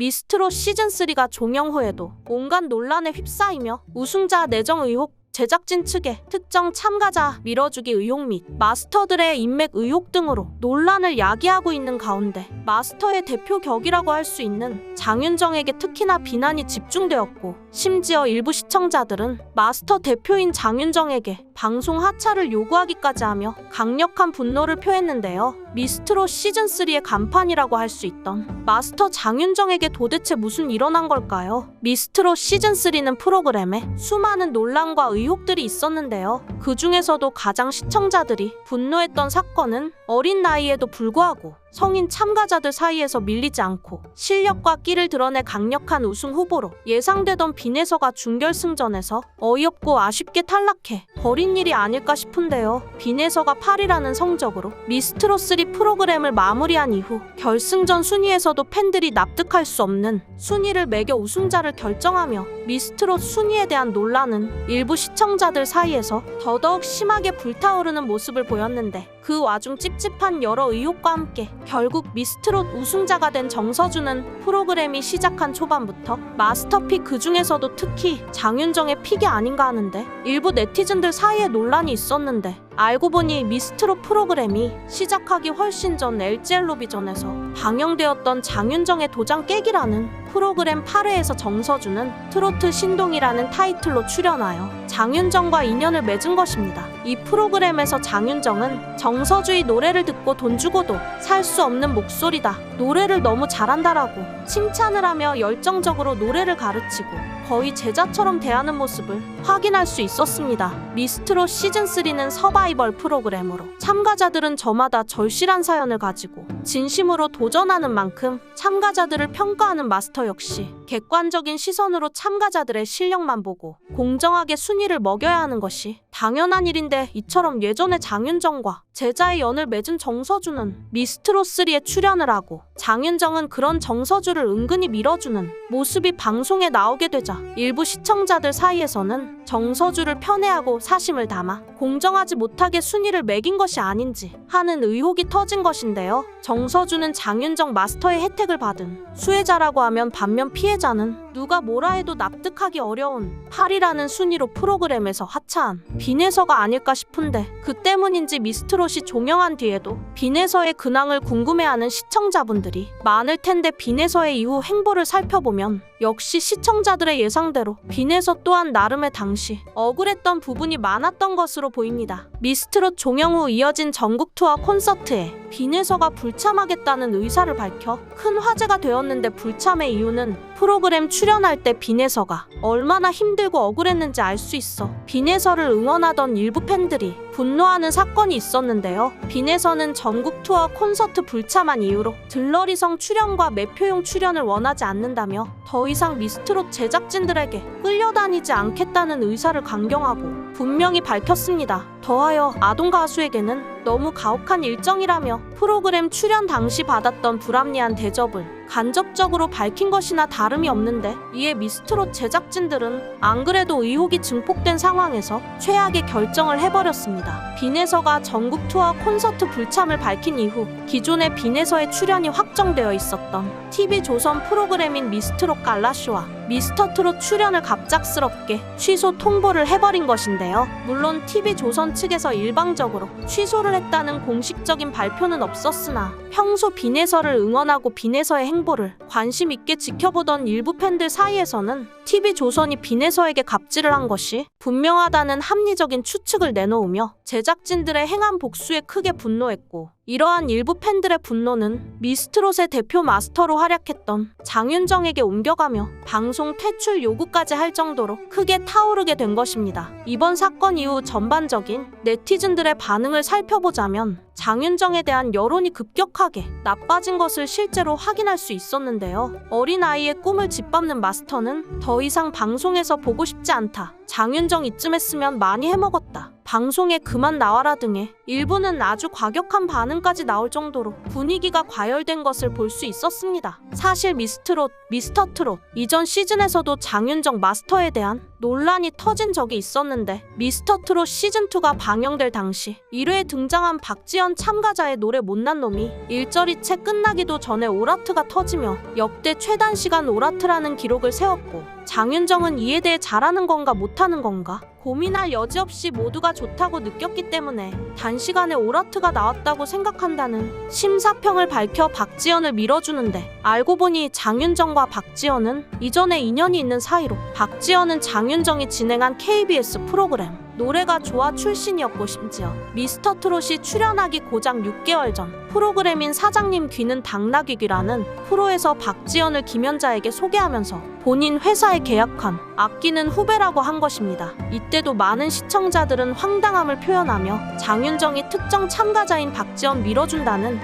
미스트롯 시즌3가 종영 후에도 온갖 논란에 휩싸이며 우승자 내정 의혹, 제작진 측의 특정 참가자 밀어주기 의혹 및 마스터들의 인맥 의혹 등으로 논란을 야기하고 있는 가운데 마스터의 대표 격이라고 할 수 있는 장윤정에게 특히나 비난이 집중되었고 심지어 일부 시청자들은 마스터 대표인 장윤정에게 방송 하차를 요구하기까지 하며 강력한 분노를 표했는데요. 미스트롯 시즌3의 간판이라고 할 수 있던 마스터 장윤정에게 도대체 무슨 일어난 걸까요? 미스트롯 시즌3는 프로그램에 수많은 논란과 의혹들이 있었는데요. 그 중에서도 가장 시청자들이 분노했던 사건은 어린 나이에도 불구하고 성인 참가자들 사이에서 밀리지 않고 실력과 끼를 드러내 강력한 우승 후보로 예상되던 빈에서가 준결승전에서 어이없고 아쉽게 탈락해 버린 일이 아닐까 싶은데요. 빈에서가 8위라는 성적으로 미스트롯3 프로그램을 마무리한 이후 결승전 순위에서도 팬들이 납득할 수 없는 순위를 매겨 우승자를 결정하며 미스트롯 순위에 대한 논란은 일부 시청자들 사이에서 더더욱 심하게 불타오르는 모습을 보였는데 그 와중 찝찝한 여러 의혹과 함께 결국 미스트롯 우승자가 된 정서주는 프로그램이 시작한 초반부터 마스터픽 그 중에서도 특히 장윤정의 픽이 아닌가 하는데 일부 네티즌들 사이에 논란이 있었는데 알고 보니 미스트롯 프로그램이 시작하기 훨씬 전 LG엘로비전에서 방영되었던 장윤정의 도장 깨기라는 프로그램 8회에서 정서주는 트로트 신동이라는 타이틀로 출연하여 장윤정과 인연을 맺은 것입니다. 이 프로그램에서 장윤정은 정서주의 노래를 듣고 돈 주고도 살 수 없는 목소리다. 노래를 너무 잘한다라고 칭찬을 하며 열정적으로 노래를 가르치고 거의 제자처럼 대하는 모습을 확인할 수 있었습니다. 미스트롯 시즌3는 서바이벌 프로그램으로 참가자들은 저마다 절실한 사연을 가지고 진심으로 도전하는 만큼 참가자들을 평가하는 마스터 역시 객관적인 시선으로 참가자들의 실력만 보고 공정하게 순위를 먹여야 하는 것이 당연한 일인데 이처럼 예전에 장윤정과 제자의 연을 맺은 정서주는 미스트롯3에 출연을 하고 장윤정은 그런 정서주를 은근히 밀어주는 모습이 방송에 나오게 되자 일부 시청자들 사이에서는 정서주를 편애하고 사심을 담아 공정하지 못하게 순위를 매긴 것이 아닌지 하는 의혹이 터진 것인데요. 정서주는 장윤정 마스터의 혜택을 받은 수혜자라고 하면 반면 피해자는 누가 뭐라 해도 납득하기 어려운 8이라는 순위로 프로그램에서 하차한 빈에서가 아닐까 싶은데 그 때문인지 미스트롯이 종영한 뒤에도 빈에서의 근황을 궁금해하는 시청자분들이 많을 텐데 빈에서의 이후 행보를 살펴보면 역시 시청자들의 예상대로 빈에서 또한 나름의 당시 억울했던 부분이 많았던 것으로 보입니다. 미스트롯 종영 후 이어진 전국 투어 콘서트에 빈에서가 불참하겠다는 의사를 밝혀 큰 화제가 되었는데 불참의 이유는 프로그램 출연할 때 빈에서가 얼마나 힘들고 억울했는지 알 수 있어. 빈에서를 응원하던 일부 팬들이 분노하는 사건이 있었는데요. 빈에서는 전국 투어 콘서트 불참한 이유로 들러리성 출연과 매표용 출연을 원하지 않는다며 더 이상 미스트롯 제작진들에게 끌려다니지 않겠다는 의사를 강경하고 분명히 밝혔습니다. 더하여 아동 가수에게는 너무 가혹한 일정이라며 프로그램 출연 당시 받았던 불합리한 대접을 간접적으로 밝힌 것이나 다름이 없는데 이에 미스트롯 제작진들은 안 그래도 의혹이 증폭된 상황에서 최악의 결정을 해버렸습니다. 빈에서가 전국 투어 콘서트 불참을 밝힌 이후 기존의 빈에서의 출연이 확정되어 있었던 TV조선 프로그램인 미스트롯 갈라쇼와 미스터 트롯 출연을 갑작스럽게 취소 통보를 해버린 것인데요. 물론 TV조선 측에서 일방적으로 취소를 했다는 공식적인 발표는 없었으나 평소 빈에서를 응원하고 빈에서의 행보를 관심 있게 지켜보던 일부 팬들 사이에서는 TV조선이 빈에서에게 갑질을 한 것이 분명하다는 합리적인 추측을 내놓으며 제작진들의 행한 복수에 크게 분노했고 이러한 일부 팬들의 분노는 미스트롯의 대표 마스터로 활약했던 장윤정에게 옮겨가며 방송 퇴출 요구까지 할 정도로 크게 타오르게 된 것입니다. 이번 사건 이후 전반적인 네티즌들의 반응을 살펴보자면 장윤정에 대한 여론이 급격하게 나빠진 것을 실제로 확인할 수 있었는데요. 어린아이의 꿈을 짓밟는 마스터는 더 이상 방송에서 보고 싶지 않다. 장윤정 이쯤 했으면 많이 해먹었다. 방송에 그만 나와라 등의 일부는 아주 과격한 반응까지 나올 정도로 분위기가 과열된 것을 볼 수 있었습니다. 사실 미스트롯, 미스터 트롯 이전 시즌에서도 장윤정 마스터에 대한 논란이 터진 적이 있었는데 미스터 트롯 시즌2가 방영될 당시 1회에 등장한 박지연 참가자의 노래 못난 놈이 일절이 채 끝나기도 전에 오라트가 터지며 역대 최단 시간 오라트라는 기록을 세웠고 장윤정은 이에 대해 잘하는 건가 못하는 건가 고민할 여지 없이 모두가 좋다고 느꼈기 때문에 단시 간에 오라트가 나왔다고 생각한다는 심사평을 밝혀 박지연을 밀어주는데 알고 보니 장윤정과 박지연은 이전에 인연이 있는 사이로 박지연은 장윤정이 진행한 KBS 프로그램 노래가 좋아 출신이었고 심지어 미스터 트롯이 출연하기 고작 6개월 전 프로그램인 사장님 귀는 당나귀 귀라는 프로에서 박지연을 김연자에게 소개하면서 본인 회사에 계약한 아끼는 후배라고 한 것입니다. 이때도 많은 시청자들은 황당함을 표현하며 장윤정이 특정 참가자인 박지연 밀어준다는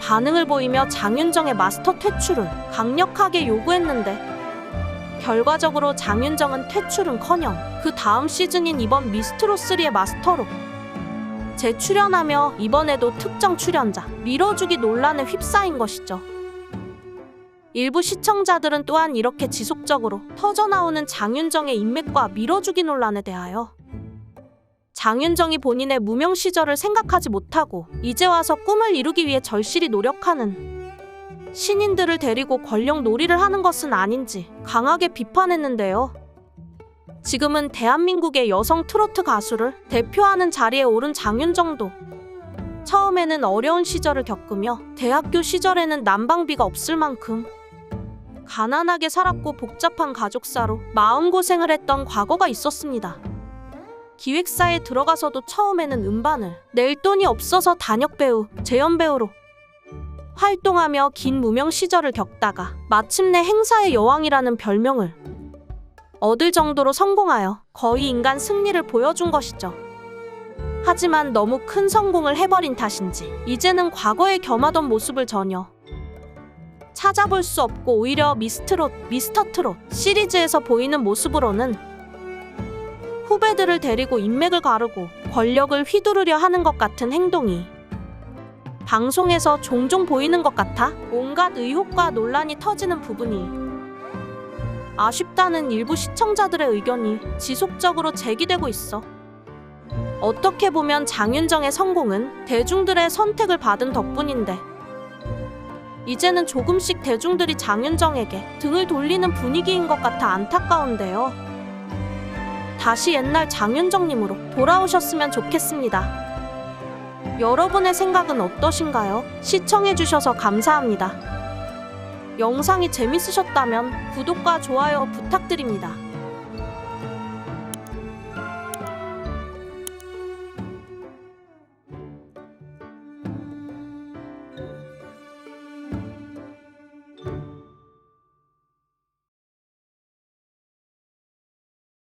반응을 보이며 장윤정의 마스터 퇴출을 강력하게 요구했는데 결과적으로 장윤정은 퇴출은커녕 그 다음 시즌인 이번 미스트로3의 마스터로 재출연하며 이번에도 특정 출연자 밀어주기 논란에 휩싸인 것이죠. 일부 시청자들은 또한 이렇게 지속적으로 터져나오는 장윤정의 인맥과 밀어주기 논란에 대하여 장윤정이 본인의 무명 시절을 생각하지 못하고 이제 와서 꿈을 이루기 위해 절실히 노력하는 신인들을 데리고 권력 놀이를 하는 것은 아닌지 강하게 비판했는데요. 지금은 대한민국의 여성 트로트 가수를 대표하는 자리에 오른 장윤정도 처음에는 어려운 시절을 겪으며 대학교 시절에는 난방비가 없을 만큼 가난하게 살았고 복잡한 가족사로 마음고생을 했던 과거가 있었습니다. 기획사에 들어가서도 처음에는 음반을 낼 돈이 없어서 단역 배우, 재연 배우로 활동하며 긴 무명 시절을 겪다가 마침내 행사의 여왕이라는 별명을 얻을 정도로 성공하여 거의 인간 승리를 보여준 것이죠. 하지만 너무 큰 성공을 해버린 탓인지 이제는 과거에 겸하던 모습을 전혀 찾아볼 수 없고 오히려 미스트롯, 미스터 트롯 시리즈에서 보이는 모습으로는 후배들을 데리고 인맥을 가르고 권력을 휘두르려 하는 것 같은 행동이 방송에서 종종 보이는 것 같아 온갖 의혹과 논란이 터지는 부분이 아쉽다는 일부 시청자들의 의견이 지속적으로 제기되고 있어. 어떻게 보면 장윤정의 성공은 대중들의 선택을 받은 덕분인데 이제는 조금씩 대중들이 장윤정에게 등을 돌리는 분위기인 것 같아 안타까운데요. 다시 옛날 장윤정님으로 돌아오셨으면 좋겠습니다. 여러분의 생각은 어떠신가요? 시청해주셔서 감사합니다. 영상이 재밌으셨다면 구독과 좋아요 부탁드립니다.